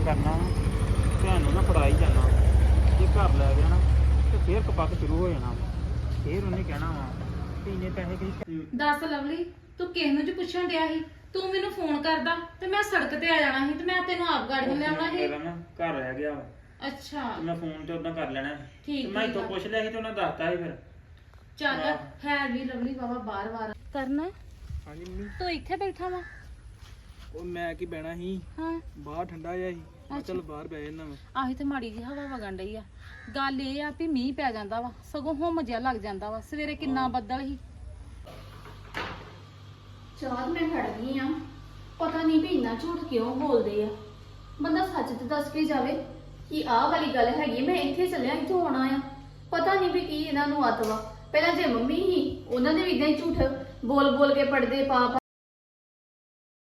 ਕਰਨਾ ਭੈਣ ਨੂੰ ਨਾ ਫੜਾ ਹੀ ਜਾਣਾ। ਜੇ ਘਰ ਲੈ ਗਿਆ ਨਾ ਤੇ ਫੇਰ ਕਪੱਤ ਸ਼ੁਰੂ ਹੋ ਜਾਣਾ ਵਾ। ਫੇਰ ਉਹਨੇ ਕਹਿਣਾ ਵਾ ਇੰਨੇ ਪੈਸੇ ਕਹੀ ਦੱਸ ਲਵਲੀ ਤੂੰ ਕਿਸ ਨੂੰ ਜੀ ਪੁੱਛਣ ਡਿਆ ਸੀ ਤੂੰ ਮੈਨੂੰ ਫੋਨ ਕਰਦਾ ਤੇ ਮੈਂ ਸੜਕ ਤੇ ਆ ਜਾਣਾ ਸੀ ਤੇ ਮੈਂ ਤੈਨੂੰ ਆਪ ਗਾੜੀ ਲਿਆਉਣਾ ਸੀ। ਮੇਰਾ ਨਾ ਘਰ ਰਹਿ ਗਿਆ ਵਾ। ਅੱਛਾ। ਤੇ ਮੈਂ ਫੋਨ ਤੇ ਉਦਾਂ ਕਰ ਲੈਣਾ। ਠੀਕ, ਤੇ ਮੈਂ ਆ। ਪੁੱਛ ਲਿਆ ਸੀ ਤੇ ਉਹਨਾਂ ਦੱਸਤਾ ਸੀ ਫਿਰ। ਚੱਲ ਹਾਂ। ਵੀ ਲਵਲੀ ਬਾਬਾ ਬਾਰ ਬਾਰ ਕਰਨਾ? ਹਾਂਜੀ ਮੰਮੀ। ਤੂੰ ਇੱਥੇ ਬੈਠਾ ਵਾ। ਉਹ ਮੈਂ ਕੀ ਬਹਿਣਾ ਸੀ? ਹਾਂ। ਬਾਹਰ ਠੰਡਾ ਜਿਹਾ ਸੀ। ਮੈਂ। ਚਲ ਬਾਹਰ ਬਹਿ ਜਾਂਦਾ ਮੈਂ। ਆਹੀ ਤੇ ਮਾੜੀ ਜਿਹੀ ਹਵਾ ਵਗਣ ਡਈ ਆ। ਗੱਲ ਇਹ ਆ ਵੀ ਮੀਂਹ ਪੈ ਜਾਂਦਾ ਵਾ ਸਗੋਂ ਹੁਮ ਜਿਹਾ ਲੱਗ ਜਾਂਦਾ ਵਾ। ਸਵੇਰੇ ਕਿੰਨਾ ਬੱਦਲ ਸੀ। ਚਾਹ ਮੈਂ ਖੜ ਗਈ ਆ। ਪਤਾ ਨਹੀਂ ਵੀ ਇੰਨਾ ਝੂਠ ਕਿਉਂ ਬੋਲਦੇ ਆ। ਬੰਦਾ ਸੱਚ ਤੇ ਦੱਸ ਕੇ ਜਾਵੇ ਕਿ ਆਹ ਵਾਲੀ ਗੱਲ ਹੈਗੀ ਮੈਂ ਇੱਥੇ ਚੱਲਿਆ ਇੱਥੋਂ ਆਉਣਾ ਆ। ਪਤਾ ਨਹੀਂ ਵੀ ਕੀ ਇਹਨਾਂ ਨੂੰ ਅੱਤ ਵਾ। ਪਹਿਲਾਂ ਜੇ ਮੰਮੀ ਹੀ ਉਹਨਾਂ ਦੇ ਵੀ ਇਦਾਂ ਹੀ ਝੂਠ ਬੋਲ ਬੋਲ ਕੇ ਪੜਦੇ ਪਾ